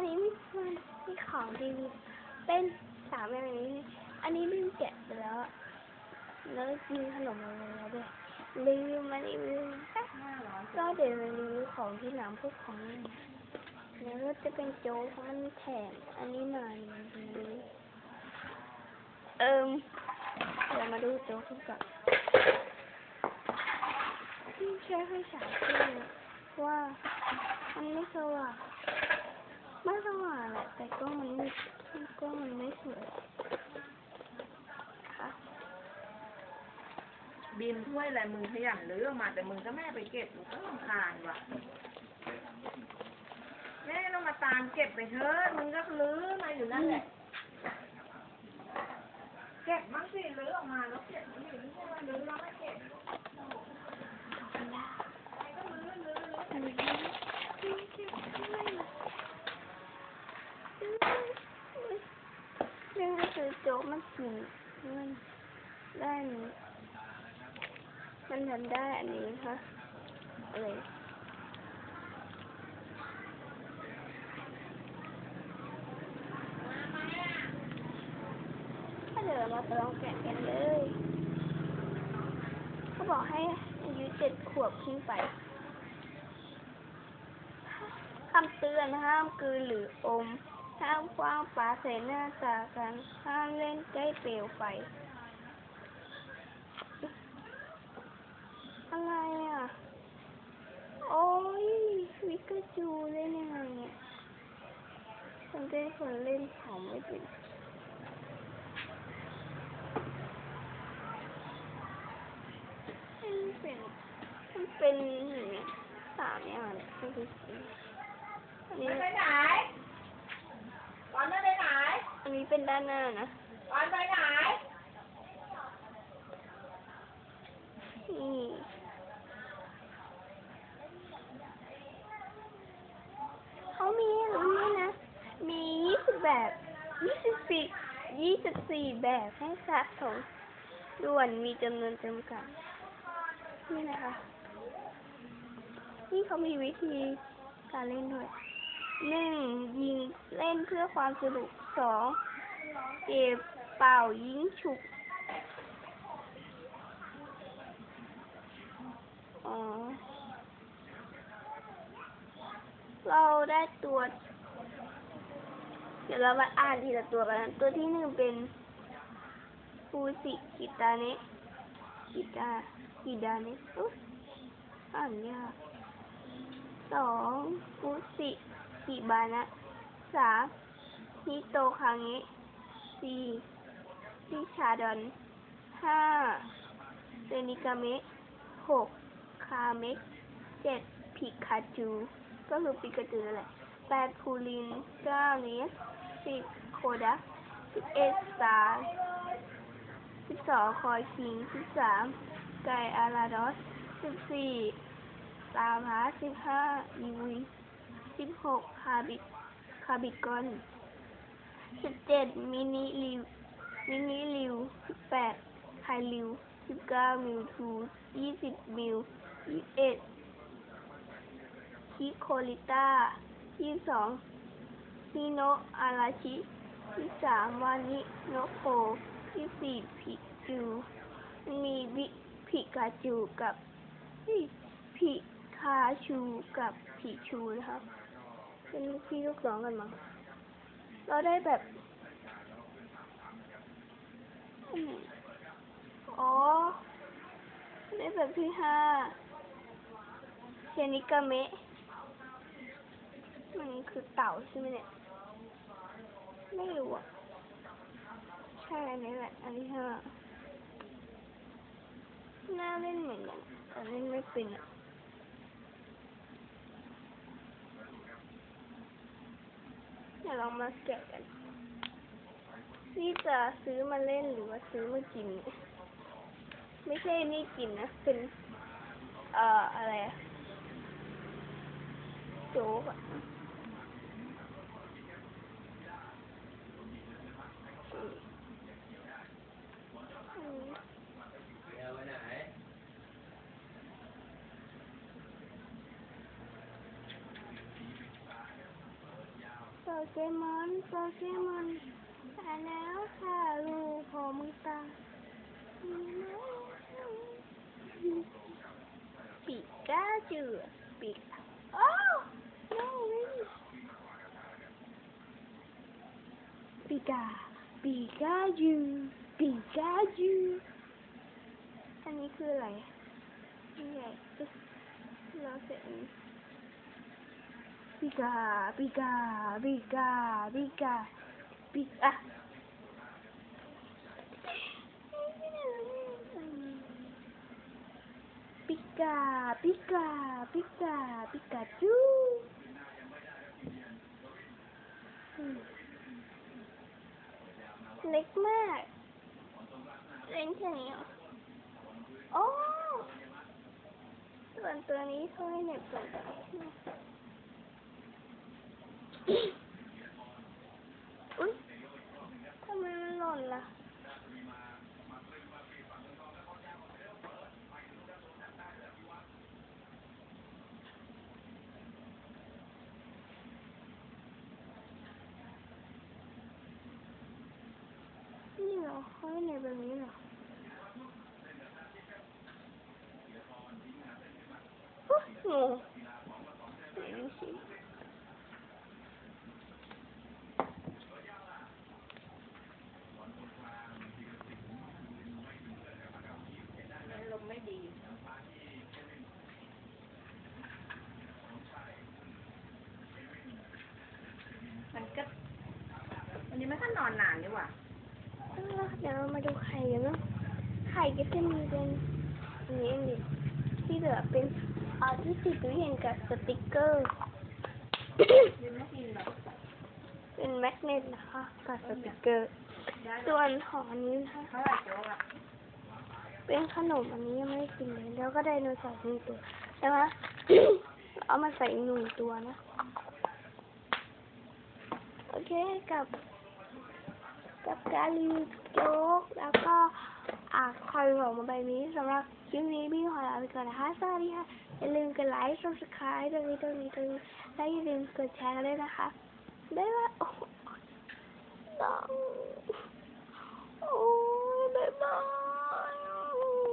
วันนี้มีมันมีของดีเป็นสามอย่างนี้ อันนี้ลืมแกะไปแล้วอะแล้วมีขนมอะไรแล้วด้วยลืมมันอีกลืมก็เดี๋ยวรีวิวของที่หลังพวกของเล่นแล้วก็จะเป็นโจ๊กมันแถมอันนี้มาดูเอิมเรามาดูโจ๊กกันก่อนที่ใช้ไฟฉายเพื่อว่ามันไม่สว่าง ไม่สว่างแหละแต่กล้องมันไม่กล้องมันไม่สวยค่ะบินถ้วยอะไรมึงขยันลื้อออกมาแต่มึงก็แม่ไปเก็บมึงก็รำคาญว่ะแม่ต้องมาตามเก็บไปเถอะมึงก็ลื้อมาอยู่นั่นแหละเก็บบ้างสิลื้อออกมาแล้วเก็บมันอยู่ไม่ใช่ว่าลื้อแล้วไม่เก็บ อันนี้เรื่องก็คือโจ๊กมันกินมันได้นี้มันทำได้อันนี้ค่ะอะไรถ้าเดี๋ยวเรามาลองแกะกันเลย เขาบอกให้อายุเจ็ดขวบขึ้นไปคำเตือนห้ามกืนหรืออม ห้ามคว้างปลาใส่หน้าตากัน ห้ามเล่นใกล้เปลวไฟ อะไรอะ โอ้ยวิกาจูเล่นยังไงเนี่ยฉันเป็นคนเล่นของไม่เป็นมันเป็นมันเป็นอย่างเงี้ยสามอย่างเนี่ยก็คืออันนี้ไปไหน บอลไม่ไปไหนอันนี้เป็นด้านหน้านะบอลไปไหนนี่เขามีอันนี้นะ มียี่สิบแบบยี่สิบสี่ยี่สิบสี่แบบให้สะสมด่วนมีจำนวนจำกัด นี่นะคะ นี่เขามีวิธีการเล่นด้วย หนึ่งยิงเล่นเพื่อความสนุกสองเก็บเป่ายิงฉุกอ๋อเราได้ตัว เดี๋ยวเรามาอ่านทีละตัวกันตัวที่หนึ่งเป็นฟูสิกิตาเนะกิตากิดาเนะอ่านยากสองฟูสิ กิบานะสามฮิโตคังเงะสี่ซิชาดอนห้าเซนิกาเมะหกคาเมกเจ็ดพิกาจู ก็คือปิกาจูนั่นแหละแปดพูลินเก้าเนสสิบโคดักสิบเอ็ดสาสิบสองคอยคิงสิบสามไกอาราดอสสิบสี่ตาพาสิบห้าอีวี สิบหกคาบิคาบิกอนสิบเจ็ดมินิลิวมินิลิวสิบแปดไฮลิวสิบเก้ามิวทูยี่สิบมิวยี่สิบเอ็ดคิโคลิต้ายี่สิบสองฮิโนอาราชิยี่สามวานิโนโคยี่สี่พิจูมีบิพิกาจูกับพิคาชูกับพิชูนะครับ เป็นพี่ลูกน้องกันมั้งเราได้แบบอ๋อได้แบบที่ห้าเชนิกาเมะมันคือเต่าใช่ไหมเนี่ย ไม่รู้อะ ใช่อันนี้แหละ อันที่ห้าน่าเล่นเหมือนกันแต่เล่นไม่เป็นอะ เดี๋ยวเรามาแกะกันนี่จะซื้อมาเล่นหรือว่าซื้อมากิน ไม่ใช่นี่กินนะ เป็น เอ่อ อะไรโจ๊กอะอืมอืม อเกมอนโปเกมอนตายแล้วค่ะลูกพอมึงตาปีกาจูปีกโอ้ no really ปีกาปีกาจูปีกาจูอันนี้คืออะไรนี่ไงเราเสร็จอัน ปิกาปิกาปิกาปิกาปิกาปิกาปิกาปิกาปิกาจูเล็กมากเล่นแค่นี้เหรอโอ้ส่วนตัวนี้ช่วยเน็บตัวใช่ไหม อุ๊ยทำไมมันหล่นล่ะ นี่เหรอเขาให้ในแบบนี้เหรออุ๊ยงงไหนดูสิ ลมไม่ดี มันก็วันนี้ ไม่ค่อยนอนนานดีกว่าเออเดี๋ยวเรามาดูไข่กันเนาะไข่ก็จะมีเป็นอันนี้เองดิที่เหลือเป็นเอ่อที่ติดตู้เย็นกับสติกเกอร์ยืนไม่กินหรอกเป็นแมกเนตนะคะกับสติกเกอร์ได้หรส่อวนของอันนี้นะคะเท่าไหร่โจ๊กอะเป็นขนมอันนี้ยังไม่ได้กินเลย แล้วก็ไดโนเสาร์หนึ่งตัวใช่ไหมเอามาใส่อีกหนึ่งตัวนะ โอเคกับ กับการรีโจ๊กแล้วก็อ่าคอยบอกมาใบนี้สำหรับคลิปนี้พี่ขอลาไปก่อนนะคะสวัสดีค่ะอย่าลืมกดไลค์ subscribe ตรงนี้ตรงนี้ตรงนี้และอย่าลืมกดแชร์กันด้วยนะคะบ๊ายบายโอ้ยน้องโอ้ยบ๊ายบาย